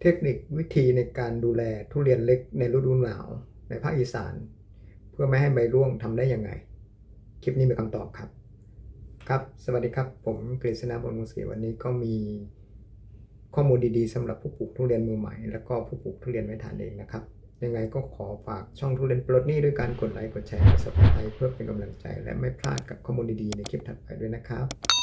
เทคนิควิธีในการดูแลทุเรียนเล็กในฤดูหนาวในภาคอีสาน เพื่อไม่ให้ใบร่วงทำได้ยังไง คลิปนี้มีคำตอบครับ ครับ สวัสดีครับ ผมกฤษณาบนมุศรีวันนี้ก็มีข้อมูลดีๆสำหรับผู้ปลูกทุเรียนมือใหม่แล้วก็ผู้ปลูกทุเรียนไว้ทานเองนะครับ ยังไงก็ขอฝากช่องทุเรียนปลดหนี้ด้วยการกดไลค์กดแชร์กด subscribe เพื่อเป็นกำลังใจ และไม่พลาดกับข้อมูลดีๆในคลิปถัดไปด้วยนะครับ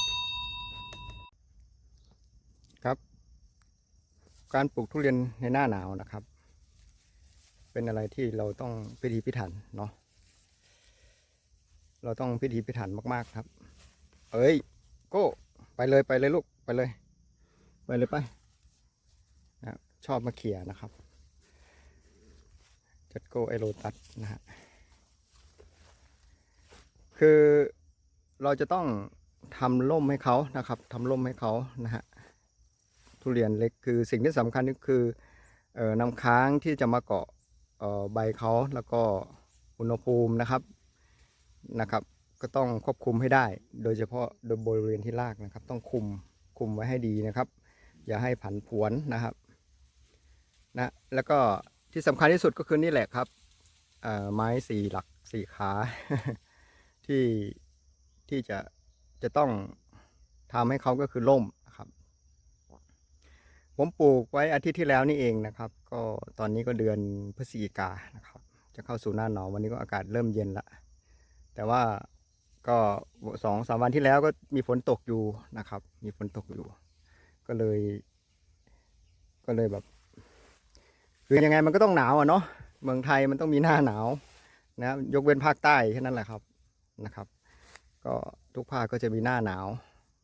การปลูกทุเรียนในหน้าหนาวนะครับ เป็นอะไรที่เราต้องพิถีพิถันเนาะเราต้องพิถีพิถันมากๆครับ เอ้ยโก้ไปเลยไปเลยลูกไปเลย ไปเลยไปนะชอบมาเขี่ยนะครับ จัดโก้ไอโรตัสนะฮะคือเราจะต้องทำร่มให้เขานะครับทำร่มให้เขานะฮะ ทุเรียนเล็กคือสิ่งที่สำคัญก็คือน้ำค้างที่จะมาเกาะใบเขาแล้วก็อุณหภูมินะครับนะครับ ก็ต้องควบคุมให้ได้ โดยเฉพาะโดยบริเวณที่รากนะครับ ต้องคุมคุมไว้ให้ดีนะครับ อย่าให้ผันผวนนะครับนะแล้วก็ที่สำคัญที่สุดก็คือนี่แหละครับไม้สี่หลักสี่ขาที่ที่จะจะต้องทำให้เขาก็คือล่ม ผมปลูกไว้อาทิตย์ที่แล้วนี่เองนะครับ ก็ตอนนี้ก็เดือนพฤศจิกานะครับ จะเข้าสู่หน้าหนาววันนี้ก็อากาศเริ่มเย็นละแต่ว่าก็สองสามวันที่แล้วก็มีฝนตกอยู่นะครับ มีฝนตกอยู่ ก็เลย ก็เลยแบบ คือยังไงมันก็ต้องหนาวอะเนาะเมืองไทยมันต้องมีหน้าหนาวนะยกเว้นภาคใต้แค่นั้นแหละครับนะครับ ก็ทุกภาคก็จะมีหน้าหนาว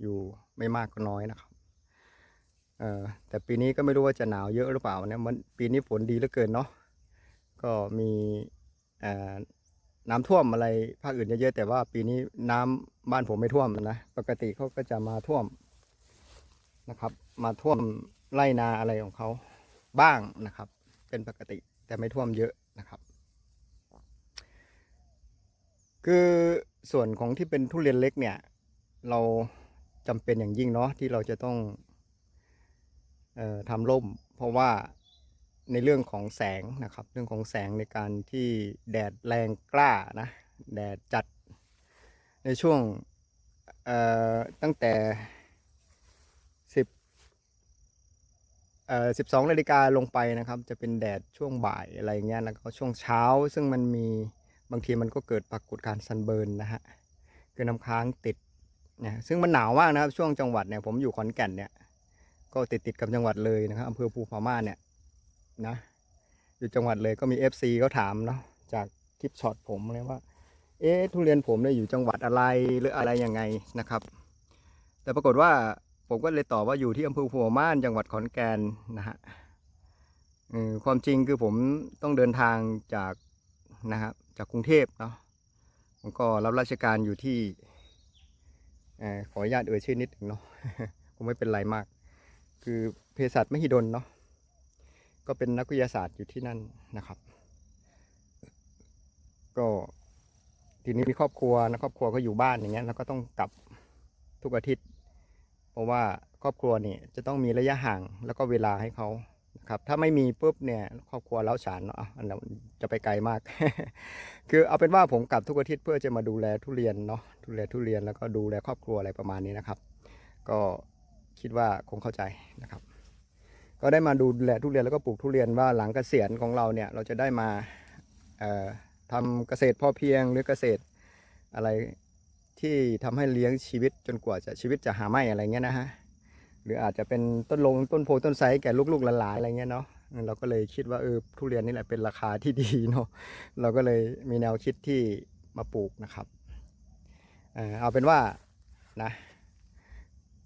อยู่ไม่มากก็น้อยนะครับ ออแต่ปีนี้ก็ไม่รู้ว่าจะหนาวเยอะหรือเปล่าเนี่ยมันปีนี้ฝนดีเหลือเกินเนาะก็มีน้ำท่วมอะไรภาคอื่นเยอะๆแต่ว่าปีนี้น้ำบ้านผมไม่ท่วมนะปกติเขาก็จะมาท่วมนะครับ มาท่วมไร่นาอะไรของเขาบ้างนะครับ เป็นปกติแต่ไม่ท่วมเยอะนะครับ คือส่วนของที่เป็นทุเรียนเล็กเนี่ย เราจำเป็นอย่างยิ่งเนาะที่เราจะต้อง ทำร่ม เพราะว่าในเรื่องของแสงนะครับ เรื่องของแสงในการที่แดดแรงกล้านะแดดจัดในช่วงตั้งแต่สิบเอ่อสิบสองนาฬิกาลงไปนะครับ จะเป็นแดดช่วงบ่ายอะไรเงี้ยแล้วก็ช่วงเช้า ซึ่งมันมีบางทีมันก็เกิดปรากฏการณ์ซันเบิร์นนะฮะคือน้ำค้างติดนะซึ่งมันหนาวมากนะครับ ช่วงจังหวัดเนี่ยผมอยู่ขอนแก่นเนี่ย ก็ติดติดกับจังหวัดเลยนะครับอำเภอภูผาม่านเนี่ยนะอยู่จังหวัดเลยก็มี FC เขาถามเนาะจากคลิปช็อตผมเลยว่า เอ๊ะทุเรียนผมเนี่ยอยู่จังหวัดอะไรหรืออะไรยังไงนะครับ แต่ปรากฏว่าผมก็เลยตอบว่าอยู่ที่อำเภอภูผาม่านจังหวัดขอนแก่นนะฮะความจริงคือผมต้องเดินทางจากนะครับจากกรุงเทพเนาะผมก็รับราชการอยู่ที่ขออนุญาตเอ่ยชื่อนิดหนึ่งเนาะคงไม่เป็นไรมาก คือเภสัชมหิดลเนาะก็เป็นนักวิทยาศาสตร์อยู่ที่นั่นนะครับ ก็ทีนี้มีครอบครัวนะครอบครัวก็อยู่บ้านอย่างเงี้ยแล้วก็ต้องกลับทุกอาทิตย์ เพราะว่าครอบครัวเนี่ยจะต้องมีระยะห่างแล้วก็เวลาให้เขานะครับ ถ้าไม่มีปุ๊บเนี่ยครอบครัวเล้าฉานเนาะอะอันนั้นจะไปไกลมาก คือเอาเป็นว่าผมกลับทุกอาทิตย์เพื่อจะมาดูแลทุเรียนเนาะดูแลทุเรียนแล้วก็ดูแลครอบครัวอะไรประมาณนี้นะครับ ก็ คิดว่าคงเข้าใจนะครับ ก็ได้มาดูแลทุเรียนแล้วก็ปลูกทุเรียนว่าหลังเกษียณของเราเนี่ยเราจะได้มาทำเกษตรพอเพียงหรือเกษตรอะไรที่ทำให้เลี้ยงชีวิตจนกว่าจะชีวิตจะหาไม่อะไรเงี้ยนะฮะหรืออาจจะเป็นต้นลงต้นโพต้นไทรแก่ลูกๆหลานๆอะไรเงี้ยเนาะเราก็เลยคิดว่าเออทุเรียนนี่แหละเป็นราคาที่ดีเนาะเราก็เลยมีแนวคิดที่มาปลูกนะครับเอาเป็นว่านะ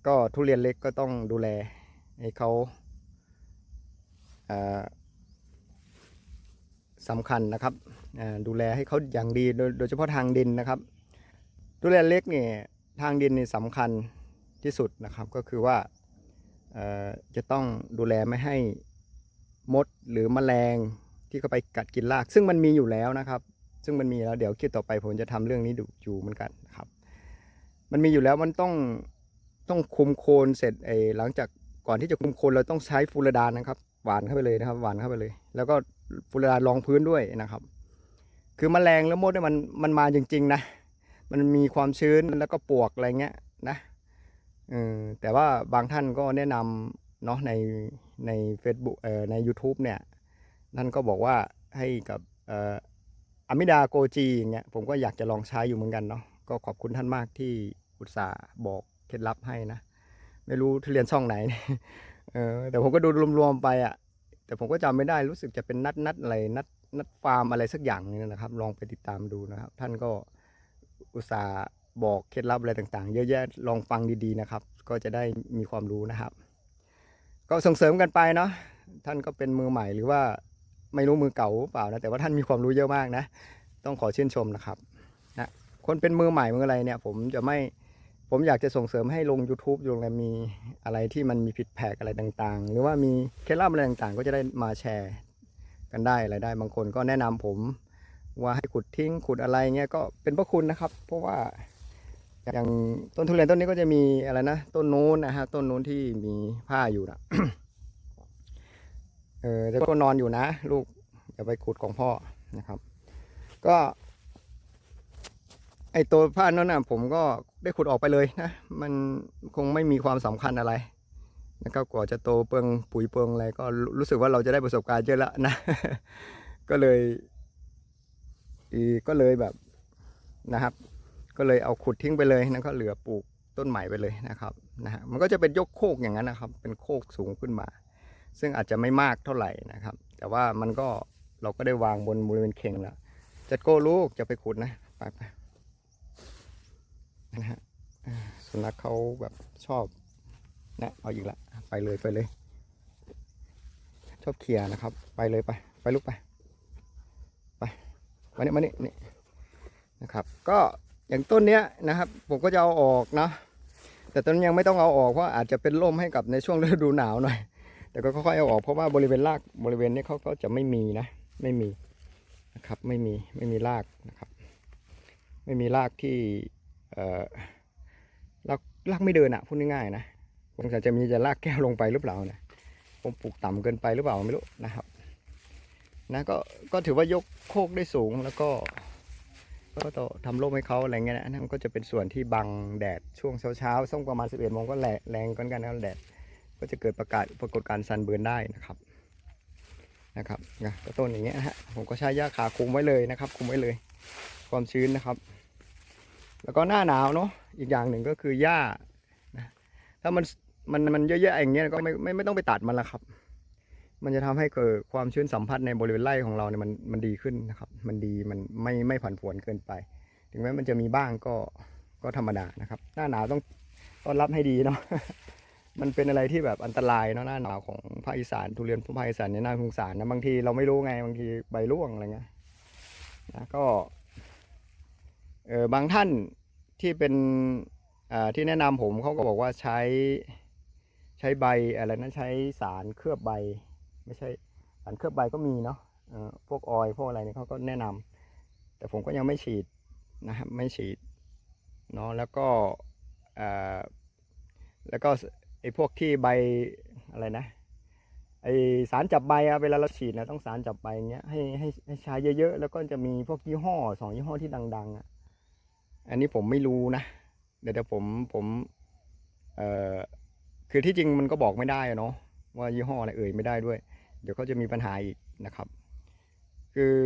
ก็ทุเรียนเล็กก็ต้องดูแลให้เขาสำคัญนะครับดูแลให้เขาอย่างดีโดยเฉพาะทางดินนะครับ ทุเรียนเล็กเนี่ยทางดินนี่สำคัญที่สุดนะครับก็คือว่าจะต้องดูแลไม่ให้มดหรือแมลงที่เข้าไปกัดกินราก ซึ่งมันมีอยู่แล้วนะครับ ซึ่งมันมีแล้วเดี๋ยวคลิปต่อไปผมจะทำเรื่องนี้ดูอยู่เหมือนกันนะครับ มันมีอยู่แล้วมันต้อง ต้องคุมโคนเสร็จไอ้หลังจากก่อนที่จะคุมโคนเราต้องใช้ฟูรดานนะครับหวานเข้าไปเลยนะครับหวานเข้าไปเลย แล้วก็เวลารองพื้นด้วยนะครับ คือแมลงแล้วมดเนี่ยมันมันมาจริง ๆ นะ มันมีความชื้นแล้วก็ปวกอะไรเงี้ยนะเออแต่ว่าบางท่านก็แนะนำเนาะในใน Facebook เอ่อใน YouTube เนี่ยท่านก็บอกว่าให้กับเอ่ออะมิดาโกจีอย่างเงี้ยผมก็อยากจะลองใช้อยู่เหมือนกันเนาะก็ขอบคุณท่านมากที่อุตส่าห์บอก เคล็ดลับให้นะ ไม่รู้ทุเรียนช่องไหน เออแต่ผมก็ดูรวมๆไปอะ แต่ผมก็จำไม่ได้รู้สึกจะเป็นนัดนัดอะไรนัดนัดฟาร์มอะไรสักอย่างนึงนะครับ ลองไปติดตามดูนะครับ ท่านก็อุตส่าห์บอกเคล็ดลับอะไรต่างๆ เยอะแยะลองฟังดีๆนะครับ ก็จะได้มีความรู้นะครับ ก็ส่งเสริมกันไปเนาะท่านก็เป็นมือใหม่หรือว่าไม่รู้มือเก่าเปล่านะแต่ว่าท่านมีความรู้เยอะมากนะ ต้องขอชื่นชมนะครับนะคนเป็นมือใหม่มืออะไรเนี่ย ผมจะไม่ ผมอยากจะส่งเสริมให้ลง YouTube ลงอะไรมีอะไรที่มันมีผิดแผกอะไรต่างๆ หรือว่ามีเคล็ดลับอะไรต่างๆ ก็จะได้มาแชร์กันได้อะไรได้ บางคนก็แนะนำผมว่าให้ขุดทิ้งขุดอะไรเงี้ยก็เป็นพระคุณนะครับ เพราะว่าอย่างต้นทุเรียนต้นนี้ก็จะมีอะไรนะต้นนู้นนะฮะต้นนู้นที่มีผ้าอยู่นะเออแล้วก็นอนอยู่นะ ลูกอย่าไปขุดของพ่อนะครับ ก็ ไอตัวผ้านั้นนะผมก็ ได้ขุดออกไปเลยนะ มันคงไม่มีความสำคัญอะไรนะครับกว่าจะโตเปลืองปุ๋ยเปลืองอะไรก็รู้สึกว่าเราจะได้ประสบการณ์เยอะแล้วนะ ก็เลยก็เลยแบบนะครับ ก็เลยเอาขุดทิ้งไปเลยนะก็เหลือปลูกต้นใหม่ไปเลยนะครับนะฮะมันก็จะเป็นยกโคกอย่างนั้นนะครับ เป็นโคกสูงขึ้นมา ซึ่งอาจจะไม่มากเท่าไหร่นะครับ แต่ว่ามันก็เราก็ได้วางบนบริเวณเข่งแล้วจัดโก้ลูกจะไปขุดนะไปไป นะฮะสุนัขเขาแบบชอบนะเอาอีกละไปเลยไปเลย ชอบเคลียนะครับ ไปเลยไป ไปลูกไป ไปมาเนี่มาเนี่นี่นะครับ ก็อย่างต้นเนี้ยนะครับ ผมก็จะเอาออกเนาะแต่ต้นยังไม่ต้องเอาออกเพราะอาจจะเป็นร่มให้กับในช่วงฤดูหนาวหน่อย แต่ก็ค่อยๆเอาออกเพราะว่าบริเวณรากบริเวณนี้เขาก็จะไม่มีนะ ไม่มีนะครับ ไม่มีไม่มีรากนะครับ ไม่มีรากที่ เรากรากไม่เดินอะพูดง่ายๆนะคงจะจะมีจะลากแก้วลงไปหรือเปล่านะผมปลูกต่ำเกินไปหรือเปล่าไม่รู้นะครับนะก็ก็ถือว่ายกโคกได้สูงแล้วก็ ก็ต้อทำร่มให้เขาอะไรเงี้ยนะนั่นก็จะเป็นส่วนที่บังแดดช่วงเช้าๆส่งประมาณ 11โมงก็แรงแรงกันกันนะแดดก็จะเกิดประกาศปรากฏการณ์ซันเบิร์นได้นะครับนะครับนะก็ต้นอย่างเงี้ยนะฮะผมก็ใช้หญ้าคาคุมไว้เลยนะครับ คุมไว้เลย ความชื้นนะครับ แล้วก็หน้าหนาวเนาะอีกอย่างหนึ่งก็คือหญ้าถ้ามันมันมันเยอะๆอย่างเงี้ยก็ไม่ไม่ไม่ต้องไปตัดมันละครับ มันจะทำให้เกิดความชื้นสัมผัสในบริเวณไร่ของเราเนี่ยมันมันดีขึ้นนะครับ มันดีมันไม่ไม่ผันผวนเกินไป ถึงแม้มันจะมีบ้างก็ก็ธรรมดานะครับ หน้าหนาวต้องต้อนรับให้ดีเนาะมันเป็นอะไรที่แบบอันตรายเนาะหน้าหนาวของภาคอีสานทุเรียนภาคอีสานเนี่ยน่าสงสารนะบางทีเราไม่รู้ไงบางทีใบร่วงอะไรเงี้ยนะก็ เออบางท่านที่เป็นอ่าที่แนะนำผมเขาก็บอกว่าใช้ใช้ใบอะไรนะใช้สารเคลือบใบ ไม่ใช่สารเคลือบใบก็มีเนาะเอ่อพวกออยพวกอะไรเนี่ยเขาก็แนะนำแต่ผมก็ยังไม่ฉีดนะครับไม่ฉีดเนาะแล้วก็อ่าแล้วก็ไอ้พวกที่ใบอะไรนะไอสารจับใบอะเวลาเราฉีดนะต้องสารจับใบอย่างเงี้ยให้ให้ให้ใช้เยอะๆ แล้วก็จะมีพวกยี่ห้อสองยี่ห้อที่ดังๆอะ อันนี้ผมไม่รู้นะ เดี๋ยวผมผมเอ่อคือที่จริงมันก็บอกไม่ได้เนาะว่ายี่ห้ออะไรเอ่ยไม่ได้ด้วย เดี๋ยวเขาจะมีปัญหาอีกนะครับ คือ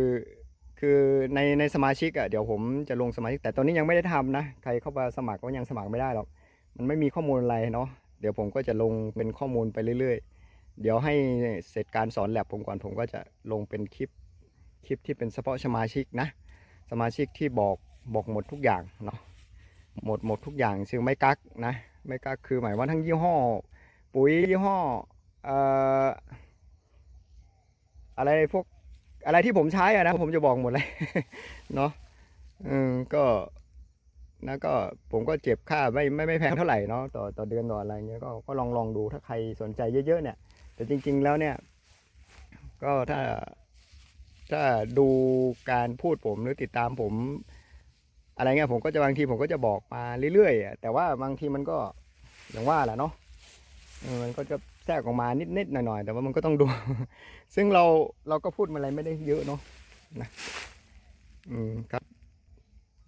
คือในในสมาชิกอะ่ะเดี๋ยวผมจะลงสมาชิก แต่ตอนนี้ยังไม่ได้ทำนะใครเข้ามาสมัครก็ยังสมัครไม่ได้หรอกมันไม่มีข้อมูลอะไรเนาะเดี๋ยวผมก็จะลงเป็นข้อมูลไปเรื่อย ๆ เดี๋ยวให้เสร็จการสอนแลบผมก่อนผมก็จะลงเป็นคลิปคลิปที่เป็นเฉพาะสมาชิกนะ สมาชิกที่บอก บอกหมดทุกอย่างเนาะหมดหมดทุกอย่างซึ่งไม่กักนะไม่กักคือหมายว่าทั้งยี่ห้อ ปุ๋ยยี่ห้อเอ่ออะไรพวกอะไรที่ผมใช้อะนะผมจะบอกหมดเลยเนาะอืมก็นะก็ผมก็เจ็บค่าไม่ไม่ไม่แพงเท่าไหร่เนาะต่อต่อเดือนต่ออะไรเงี้ยก็ก็ลองลองดูถ้าใครสนใจเยอะๆเนี่ย แต่จริง ๆแล้วเนี่ย ก็ถ้าถ้าดูการพูดผมหรือติดตามผม อะไรเงี้ยผมก็จะบางทีผมก็จะบอกมาเรื่อยๆแต่ว่าบางทีมันก็อย่างว่าแหละเนาะมันก็จะแทรกออกมานิดๆหน่อยๆแต่ว่ามันก็ต้องดู ซึ่งเราเราก็พูดอะไรไม่ได้เยอะเนาะนะอืมครับ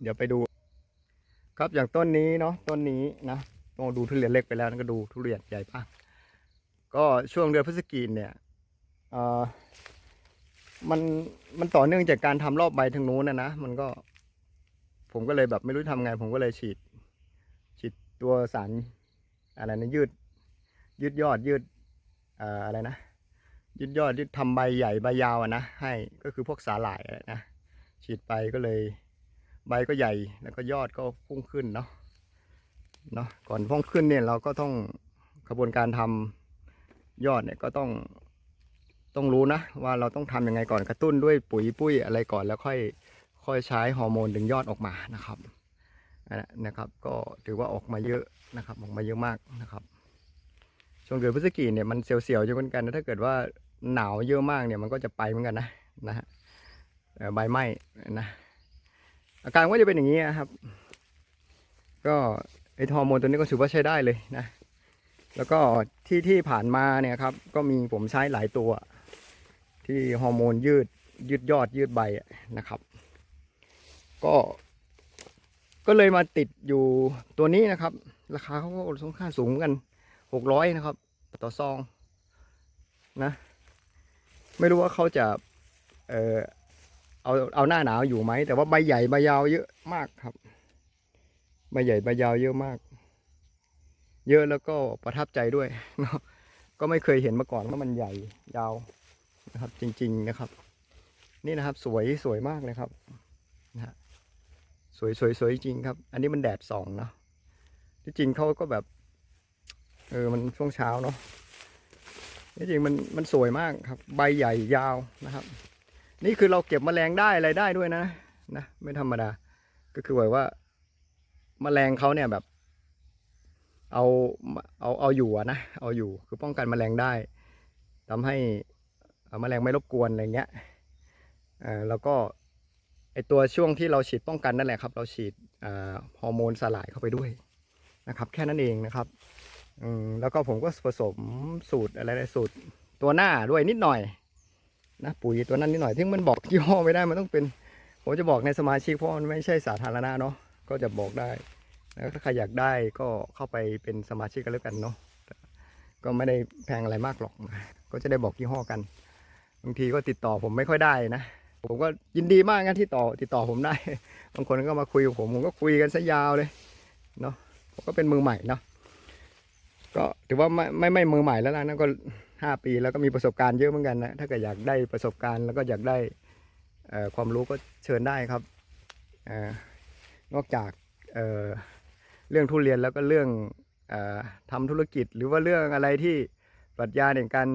เดี๋ยวไปดู ครับอย่างต้นนี้เนาะต้นนี้นะต้องดูทุเรียนเล็กไปแล้วนั่นก็ดูทุเรียนใหญ่บ้างก็ช่วงเดือนพฤศจิกายนเนี่ยเออมันมันต่อเนื่องจากการทำรอบใบทางนู้นนะนะมันก็ ผมก็เลยแบบไม่รู้ทำไง ผมก็เลยฉีด ฉีดตัวสารอะไรนะยืด ยืดยอดยืดเอ่ออะไรนะยืดยอดยืดทำใบใหญ่ใบยาวอะนะให้ก็คือพวกสาหร่ายอะนะฉีดไปก็เลย ใบก็ใหญ่แล้วก็ยอดก็พุ่งขึ้นเนาะเนาะก่อนพุ่งขึ้นเนี่ยเราก็ต้องกระบวนการทำยอดเนี่ยก็ต้องต้องรู้นะว่าเราต้องทำยังไงก่อนกระตุ้นด้วยปุ๋ยปุ้ยอะไรก่อนแล้วค่อย ค่อยใช้ฮอร์โมนดึงยอดออกมานะครับนั่นนะครับ ก็ถือว่าออกมาเยอะนะครับออกมาเยอะมากนะครับ ช่วงเดือนพฤศจิกายนเนี่ยมันเสียวๆอยู่เหมือนกันนะถ้าเกิดว่าหนาวเยอะมากเนี่ยมันก็จะไปเหมือนกันนะนะฮะใบไหม้นะอาการก็จะเป็นอย่างนี้นะครับ ก็ไอฮอร์โมนตัวนี้ก็ถือว่าใช้ได้เลยนะแล้วก็ที่ที่ผ่านมาเนี่ยครับ ก็มีผมใช้หลายตัว ที่ฮอร์โมนยืดยืดยอดยืดใบนะครับ ก็ ก็เลยมาติดอยู่ตัวนี้นะครับ ราคาเขาก็ค่อนข้างสูงกันหกร้อยนะครับ ต่อซองนะ ไม่รู้ว่าเขาจะ เออเอาเอาหน้าหนาวอยู่ไหม แต่ว่าใบใหญ่ใบยาวเยอะมากครับ ใบใหญ่ใบยาวเยอะมาก เยอะแล้วก็ประทับใจด้วยเนาะก็ไม่เคยเห็นมาก่อนว่ามันใหญ่ยาวนะครับ จริง ๆนะครับ นี่นะครับ สวยสวยมากเลยครับนะฮะ สวยสวยสวยจริงครับ อันนี้มันแดดส่องเนาะที่จริงเขาก็แบบ เออมันช่วงเช้าเนาะที่จริงมันมันสวยมากครับ ใบใหญ่ยาวนะครับ นี่คือเราเก็บแมลงได้อะไรได้ด้วยนะนะไม่ธรรมดา ก็คือแบบว่าแมลงเขาเนี่ยแบบ เอาเอาเอาอยู่นะเอาอยู่คือป้องกันแมลงได้ทำให้เอ่อแมลงไม่รบกวนอะไรเงี้ยอ่อแล้วก็ ไอตัวช่วงที่เราฉีดป้องกันนั่นแหละครับ เราฉีดฮอร์โมนสลายเข้าไปด้วยนะครับ แค่นั้นเองนะครับแล้วก็ผมก็ผสมสูตรอะไรสูตรตัวหน้าด้วยนิดหน่อยนะปุ๋ยตัวนั้นนิดหน่อยที่มันบอกยี่ห้อไม่ได้มันต้องเป็น ผมจะบอกในสมาชิกเพราะมันไม่ใช่สาธารณะเนาะก็จะบอกได้แล้วถ้าใครอยากได้ก็เข้าไปเป็นสมาชิกกันแล้วกันเนาะก็ไม่ได้แพงอะไรมากหรอก ก็จะได้บอกยี่ห้อกันบางทีก็ติดต่อผมไม่ค่อยได้นะ ผมก็ยินดีมากงั้นที่ต่อติดต่อผมได้ บางคนก็มาคุยกับผมผมก็คุยกันซะยาวเลยเนาะผมก็เป็นมือใหม่เนาะก็ถือว่าไม่ไม่ไม่มือใหม่แล้วนะนั่นก็ห้าปีแล้วก็มีประสบการณ์เยอะเหมือนกันนะถ้าเกิดอยากได้ประสบการณ์แล้วก็อยากได้ความรู้ก็เชิญได้ครับออนอกจากเเรื่องทุเรียนแล้วก็เรื่องออทำธุรกิจหรือว่าเรื่องอะไรที่ปรัชญาในการ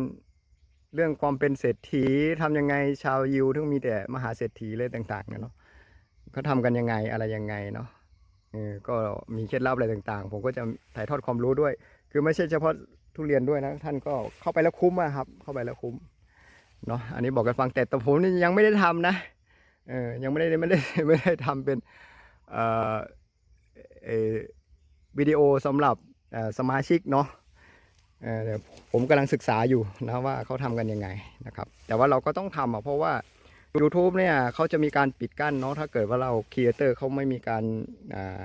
เรื่องความเป็นเศรษฐีทำยังไงชาวยิวถึงมีแต่มหาเศรษฐีเลยต่างๆเนาะเขาทำกันยังไงอะไรยังไงเนาะเออก็มีเคล็ดลับอะไรต่างๆ ผมก็จะถ่ายทอดความรู้ด้วย คือไม่ใช่เฉพาะทุเรียนด้วยนะท่านก็เข้าไปแล้วคุ้มอะครับ เข้าไปแล้วคุ้มเนาะอันนี้บอกกันฟังแต่แต่ผมนี่ยังไม่ได้ทำนะเออยังไม่ได้ไม่ได้ไม่ได้ทำเป็นเอ่อเอ่อวิดีโอสำหรับสมาชิกเนาะ เดี๋ยวผมกำลังศึกษาอยู่นะว่าเขาทำกันยังไงนะครับ แต่ว่าเราก็ต้องทำอะเพราะว่า YouTube เนี่ยเขาจะมีการปิดกั้นเนาะถ้าเกิดว่าเราครีเอเตอร์เขาไม่มีการอ่า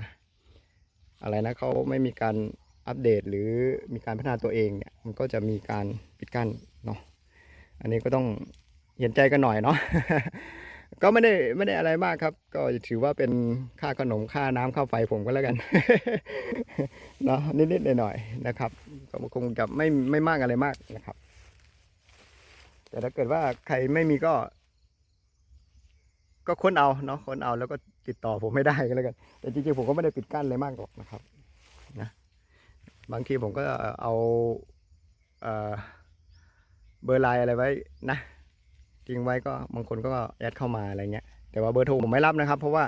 อะไรนะเขาไม่มีการอัปเดตหรือมีการพัฒนาตัวเองเนี่ยมันก็จะมีการปิดกั้นเนาะอันนี้ก็ต้องเห็นใจกันหน่อยเนาะ ก็ไม่ได้ไม่ได้อะไรมากครับ ก็ถือว่าเป็นค่าขนมค่าน้ำค่าไฟผมก็แล้วกันเนาะนิดๆหน่อยๆนะครับ ก็คงจะไม่ไม่มากอะไรมากนะครับ แต่ถ้าเกิดว่าใครไม่มีก็ ก็ค้นเอาเนาะค้นเอาแล้วก็ติดต่อผมไม่ได้ก็แล้วกัน แต่จริงๆผมก็ไม่ได้ปิดกั้นอะไรมากหรอกนะครับบางทีผมก็เอาเบอร์ไลน์อะไรไว้นะ ทิ้งไว้ก็บางคนก็แอดเข้ามาอะไรเงี้ย แต่ว่าเบอร์โทรผมไม่รับนะครับ เพราะว่า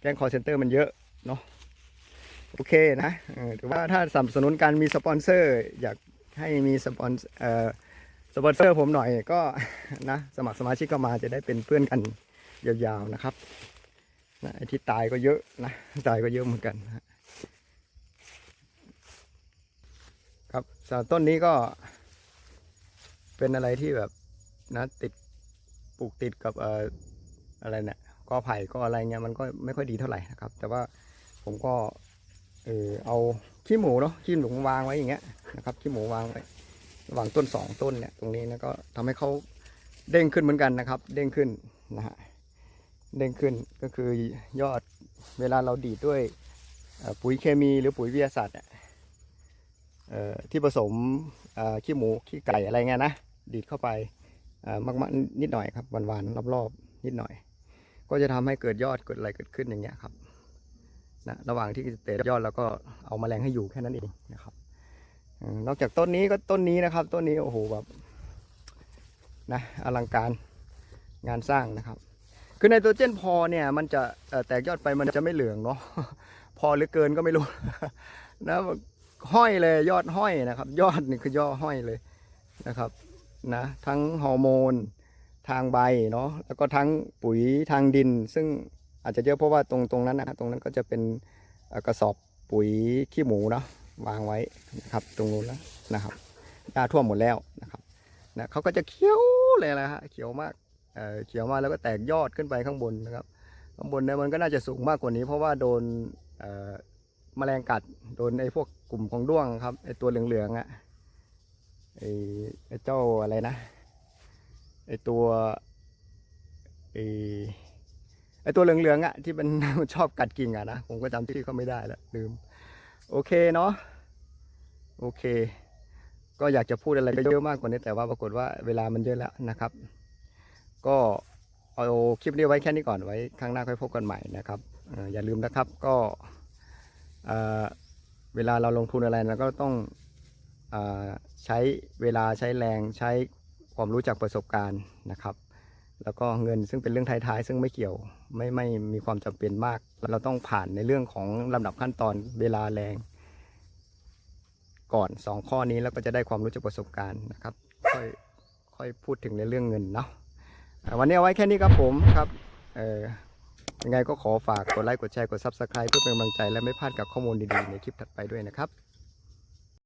แก๊งคอร์เซนเตอร์มันเยอะเนาะโอเคนะถือว่าถ้าสนับสนุนการมีสปอนเซอร์ อยากให้มีสปอนเอ่อสปอนเซอร์ผมหน่อยก็นะสมัครสมาชิกก็มาจะได้เป็นเพื่อนกันยาวๆนะครับนะไอ้ที่ตายก็เยอะนะตายก็เยอะเหมือนกันครับสำหรับต้นนี้ก็เป็นอะไรที่แบบนะติด ปลูกติดกับเอ่ออะไรเนี่ยกอไผ่ก็อะไรเงี้ยมันก็ไม่ค่อยดีเท่าไหร่นะครับ แต่ว่าผมก็เออเอาขี้หมูเนาะขี้หมูวางไว้อย่างเงี้ยนะครับขี้หมูวางไว้ระหว่างต้นสองต้นเนี่ยตรงนี้นะก็ทำให้เขาเด้งขึ้นเหมือนกันนะครับ เด้งขึ้นนะฮะเด้งขึ้นก็คือยอดเวลาเราดีดด้วยปุ๋ยเคมีหรือปุ๋ยวิทยาศาสตร์เนี่ยเอ่อที่ผสมเอ่อขี้หมูขี้ไก่อะไรเงี้ยนะดีดเข้าไป มากๆนิดหน่อยครับหวานๆรอบๆนิดหน่อย ก็จะทำให้เกิดยอดเกิดอะไรเกิดขึ้นอย่างเงี้ยครับนะระหว่างที่เตะยอดเราก็เอาแมลงให้อยู่แค่นั้นเองนะครับนอกจากต้นนี้ก็ต้นนี้นะครับ ต้นนี้โอ้โหแบบนะอลังการงานสร้างนะครับ คือไนโตรเจนพอเนี่ยมันจะแตกยอดไปมันจะไม่เหลืองเนาะพอหรือเกินก็ไม่รู้นะห้อยเลยยอดห้อยนะครับ ยอดนี่คือยอดห้อยเลยนะครับ นะทั้งฮอร์โมนทางใบเนาะแล้วก็ทั้งปุ๋ยทางดิน ซึ่งอาจจะเยอะเพราะว่าตรงตรงนั้นนะตรงนั้นก็จะเป็นกระสอบปุ๋ยขี้หมูเนาะวางไว้นะครับ ตรงนู้นแล้วนะครับหญ้าท่วมหมดแล้วนะครับนะเขาก็จะเขียวเลยนะฮะเขียวมากเออเขียวมากแล้วก็แตกยอดขึ้นไปข้างบนนะครับข้างบนเนี่ยมันก็น่าจะสูงมากกว่านี้ เพราะว่าโดนเออแมลงกัดโดนไอ้พวกกลุ่มของด้วงครับไอ้ตัวเหลืองๆอะ่ะ ไอ้เจ้าอะไรนะไอ้ตัวไอไอตัวเหลืองๆอะที่มันชอบกัดกิ่งอะนะผมก็จำชื่อเขาไม่ได้แล้วลืม โอเคเนาะโอเค ก็อยากจะพูดอะไรก็เยอะมากกว่านี้แต่ว่าปรากฏว่าเวลามันเยอะแล้วนะครับ ก็เอาคลิปนี้ไว้แค่นี้ก่อนไว้ครั้งหน้าค่อยพบกันใหม่นะครับอย่าลืมนะครับก็เวลาเราลงทุนอะไรเราก็ต้อง ใช้เวลาใช้แรงใช้ความรู้จากประสบการณ์นะครับ แล้วก็เงินซึ่งเป็นเรื่องท้ายๆ ซึ่งไม่เกี่ยวไม่ไม่มีความจำเป็นมาก เราต้องผ่านในเรื่องของลำดับขั้นตอนเวลาแรง ก่อน 2 ข้อนี้แล้วก็จะได้ความรู้จากประสบการณ์นะครับค่อยค่อยพูดถึงในเรื่องเงินเนาะวันนี้เอาไว้แค่นี้ครับผมครับเออยังไงก็ขอฝากกดไลค์กดแชร์กด Subscribe เพื่อเป็นกำลังใจและไม่พลาดกับข้อมูลดีๆ ในคลิปถัดไปด้วยนะครับ